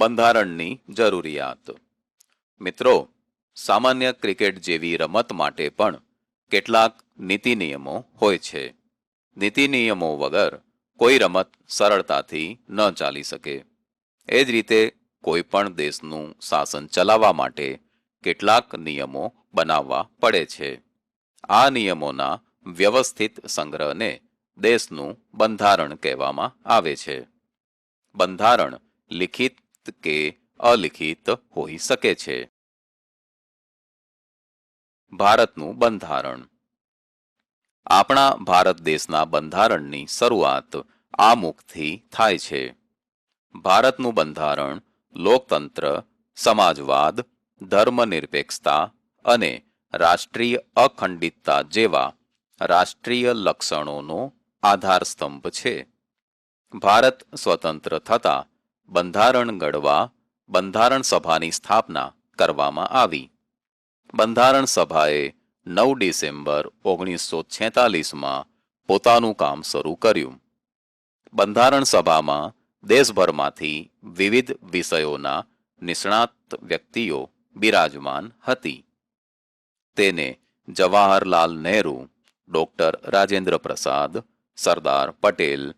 બંધારણની જરૂરિયાત. મિત્રો, સામાન્ય ક્રિકેટ જેવી રમત માટે પણ કેટલાક નીતિ નિયમો હોય છે. નીતિ નિયમો વગર કોઈ રમત સરળતાથી ન ચાલી શકે. એ જ રીતે કોઈ પણ દેશનું શાસન ચલાવવા માટે કેટલાક નિયમો બનાવવા પડે છે. આ નિયમોના વ્યવસ્થિત સંગ્રહને દેશનું બંધારણ કહેવામાં આવે છે. બંધારણ લિખિત કે અલિખિત હોઈ શકે છે. ભારતનું બંધારણ. આપણા ભારત દેશના બંધારણની શરૂઆત આ મુખથી થાય છે. ભારતનું બંધારણ લોકતંત્ર, સમાજવાદ, ધર્મનિરપેક્ષતા અને રાષ્ટ્રીય અખંડિતતા જેવા રાષ્ટ્રીય લક્ષણોનો આધારસ્તંભ છે. ભારત સ્વતંત્ર થતા બંધારણ ઘડવા બંધારણ સભાની સ્થાપના કરવામાં આવી. બંધારણ સભાએ નવ ડિસેમ્બર ઓગણીસો છેતાલીસમાં પોતાનું કામ શરૂ કર્યું. બંધારણ સભામાં દેશભરમાંથી વિવિધ વિષયોના નિષ્ણાત વ્યક્તિઓ બિરાજમાન હતી. તેને જવાહરલાલ નહેરુ, ડોક્ટર રાજેન્દ્ર પ્રસાદ સરદાર પટેલ,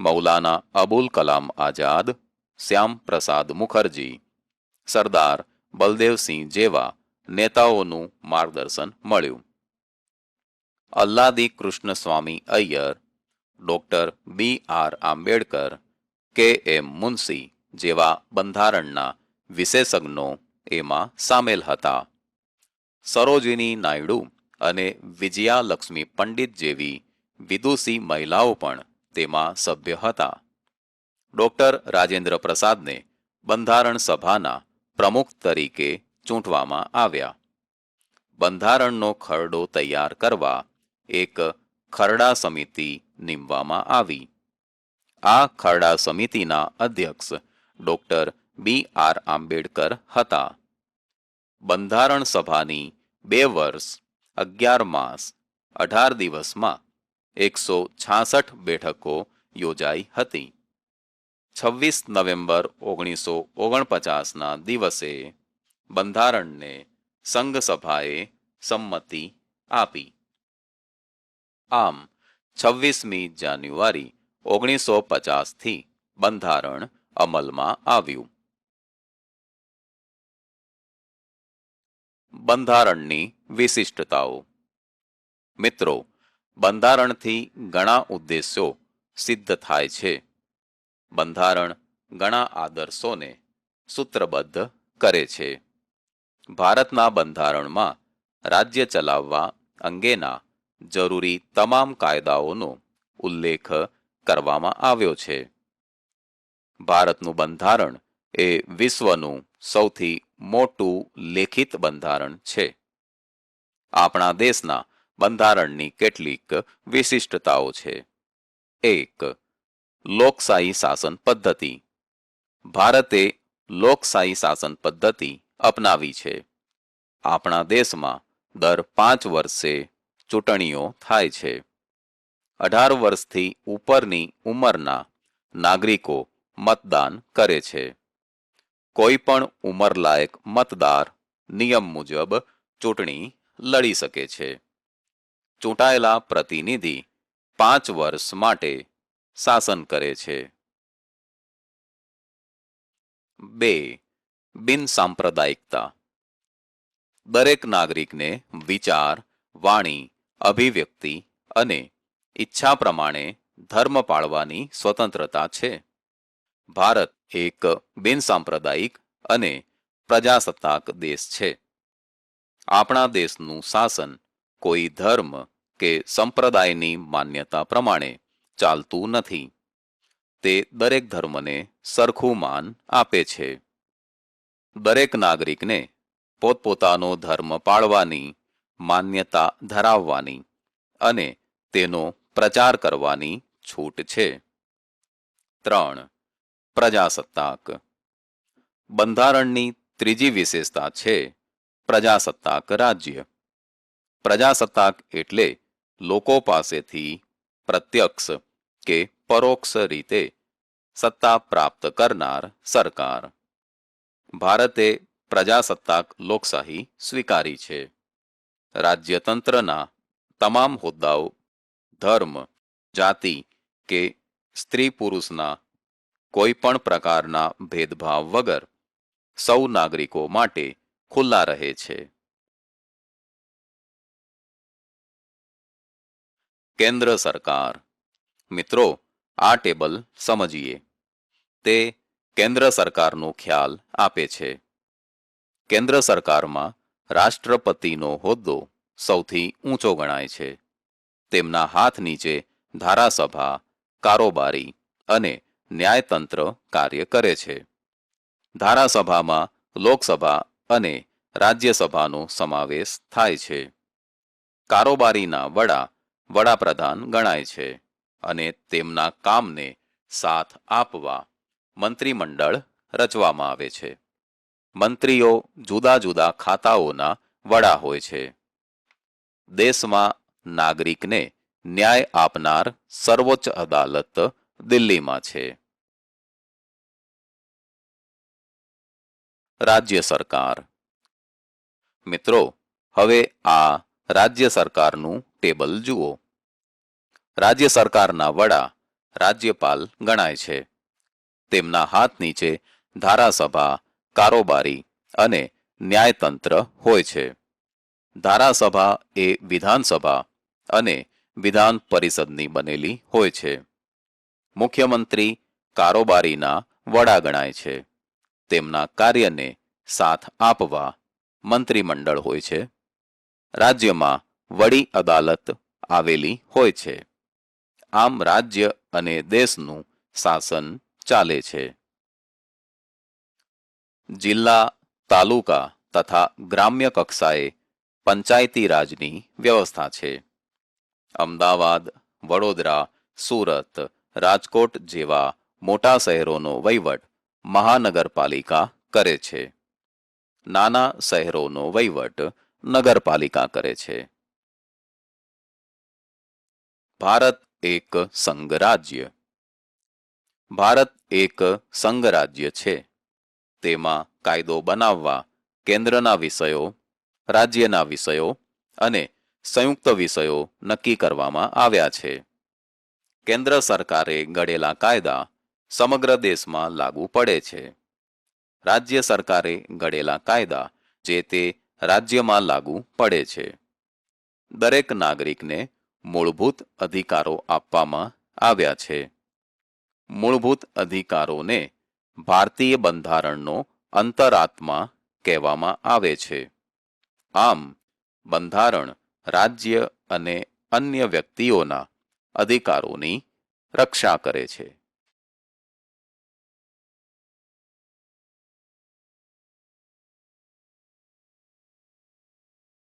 મૌલાના અબુલ કલામ આઝાદ શ્યામ પ્રસાદ મુખર્જી, સરદાર બલદેવસિંહ જેવા નેતાઓનું માર્ગદર્શન મળ્યું. Alladi Krishnaswami Iyer, doctor B R Ambedkar, K M Munshi જેવા બંધારણના વિશેષજ્ઞો એમાં સામેલ હતા. સરોજિની નાયડુ અને વિજયાલક્ષ્મી પંડિત જેવી વિદુષી મહિલાઓ પણ તેમાં સભ્ય હતા. ડોક્ટર રાજેન્દ્ર પ્રસાદને બંધારણ સભાના પ્રમુખ તરીકે ચૂંટવામાં આવ્યા. બંધારણનો ખરડો તૈયાર કરવા એક ખરડા સમિતિ નીમવામાં આવી. આ ખરડા સમિતિના અધ્યક્ષ ડોક્ટર બી આર આંબેડકર હતા. બંધારણ સભાની બે વર્ષ, અગિયાર માસ, અઢાર દિવસમાં એકસો છાસઠ બેઠકો યોજાઈ હતી. છવ્વીસ નવેમ્બર ઓગણીસો ઓગણપચાસના દિવસે બંધારણને સંઘ સભાએ સંમતિ આપી. આમ, છવ્વીસમી જાન્યુઆરી ઓગણીસો પચાસથી બંધારણ અમલમાં આવ્યું. બંધારણની વિશિષ્ટતાઓ. મિત્રો, બંધારણથી ઘણા ઉદ્દેશ્યો સિદ્ધ થાય છે. બંધારણ ઘણા આદર્શોને સૂત્રબદ્ધ કરે છે. ભારતના બંધારણમાં રાજ્ય ચલાવવા અંગેના જરૂરી તમામ કાયદાઓનો ઉલ્લેખ કરવામાં આવ્યો છે. ભારતનું બંધારણ એ વિશ્વનું સૌથી મોટું લેખિત બંધારણ છે. આપણા દેશના બંધારણની કેટલીક વિશિષ્ટતાઓ છે. એક લોકશાહી શાસન પદ્ધતિ. ભારતે લોકશાહી શાસન પદ્ધતિ અપનાવી છે. આપણા દેશમાં દર પાંચ વર્ષે ચૂંટણીઓ થાય છે. અઢાર વર્ષથી ઉપરની ઉંમરના નાગરિકો મતદાન કરે છે. કોઈ પણ ઉંમરલાયક મતદાર નિયમ મુજબ ચૂંટણી લડી શકે છે. ચૂંટાયેલા પ્રતિનિધિ પાંચ વર્ષ માટે શાસન કરે છે. બે. બિનસાંપ્રદાયિકતા દરેક નાગરિકને વિચાર, વાણી, અભિવ્યક્તિ અને ઈચ્છા પ્રમાણે ધર્મ પાળવાની સ્વતંત્રતા છે. ભારત એક બિનસાંપ્રદાયિક અને પ્રજાસત્તાક દેશ છે. આપણા દેશનું શાસન કોઈ ધર્મ કે સંપ્રદાયની માન્યતા પ્રમાણે ચાલતું નથી. તે દરેક ધર્મને સરખું માન આપે છે. દરેક નાગરિકને પોતપોતાનો ધર્મ પાળવાની માન્યતા ધરાવવાની અને તેનો પ્રચાર કરવાની છૂટ છે. ત્રણ. પ્રજાસત્તાક. બંધારણની ત્રીજી વિશેષતા છે પ્રજાસત્તાક રાજ્ય. પ્રજાસત્તાક એટલે લોકો પાસેથી પ્રત્યક્ષ કે પરોક્ષ રીતે સત્તા પ્રાપ્ત કરનાર સરકાર. ભારતે પ્રજાસત્તાક લોકશાહી સ્વીકારી છે. રાજ્યતંત્રના તમામ હોદ્દાઓ, ધર્મ, જાતિ કે સ્ત્રી પુરુષના કોઈ પણ પ્રકારના ભેદભાવ વગર સૌ નાગરિકો માટે ખુલ્લા રહે છે. કેન્દ્ર સરકાર. મિત્રો, આ ટેબલ સમજીએ. તે કેન્દ્ર સરકારનો ખ્યાલ આપે છે. કેન્દ્ર સરકારમાં રાષ્ટ્રપતિનો હોદ્દો સૌથી ઊંચો ગણાય છે. તેમના હાથ નીચે ધારાસભા, કારોબારી અને ન્યાયતંત્ર કાર્ય કરે છે. ધારાસભામાં લોકસભા અને રાજ્યસભાનો સમાવેશ થાય છે. કારોબારીના વડા વડાપ્રધાન ગણાય છે અને તેમના કામને સાથ આપવા મંત્રીમંડળ રચવામાં આવે છે. મંત્રીઓ જુદા જુદા ખાતાઓના વડા હોય છે. દેશમાં નાગરિકને ન્યાય આપનાર સર્વોચ્ચ અદાલત દિલ્હીમાં છે. રાજ્ય સરકાર મિત્રો, હવે આ રાજ્ય સરકારનું ટેબલ જુઓ. રાજ્ય સરકારના વડા રાજ્યપાલ ગણાય છે. તેમના હાથ નીચે ધારાસભા, કારોબારી અને ન્યાયતંત્ર હોય છે. ધારાસભા એ વિધાનસભા અને વિધાન પરિષદની બનેલી હોય છે. મુખ્યમંત્રી કારોબારીના વડા ગણાય છે. તેમના કાર્યને સાથ આપવા મંત્રીમંડળ હોય છે. રાજ્યમાં વડી અદાલત આવેલી હોય છે. આમ રાજ્ય અને દેશનું શાસન ચાલે છે. જિલ્લા, તાલુકા તથા ગ્રામ્ય કક્ષાએ પંચાયતી રાજની વ્યવસ્થા છે. અમદાવાદ, વડોદરા, સુરત, રાજકોટ જેવા મોટા શહેરોનો વહીવટ મહાનગરપાલિકા કરે છે. નાના શહેરોનો વહીવટ નગરપાલિકા કરે છે. ભારત એક સંઘ રાજ્ય ભારત એક સંઘ રાજ્ય છે. તેમાં કાયદો બનાવવા, કેન્દ્રના વિષયો, રાજ્યના વિષયો અને સંયુક્ત વિષયો નક્કી કરવામાં આવ્યા છે. કેન્દ્ર સરકારે ઘડેલા કાયદા સમગ્ર દેશમાં લાગુ પડે છે. રાજ્ય સરકારે ઘડેલા કાયદા જે તે રાજ્યમાં લાગુ પડે છે. દરેક નાગરિકને મૂળભૂત અધિકારો આપવામાં આવ્યા છે. મૂળભૂત અધિકારોને ભારતીય બંધારણનો અંતરાત્મા કહેવામાં આવે છે. આમ, બંધારણ રાજ્ય અને અન્ય વ્યક્તિઓના અધિકારોની રક્ષા કરે છે.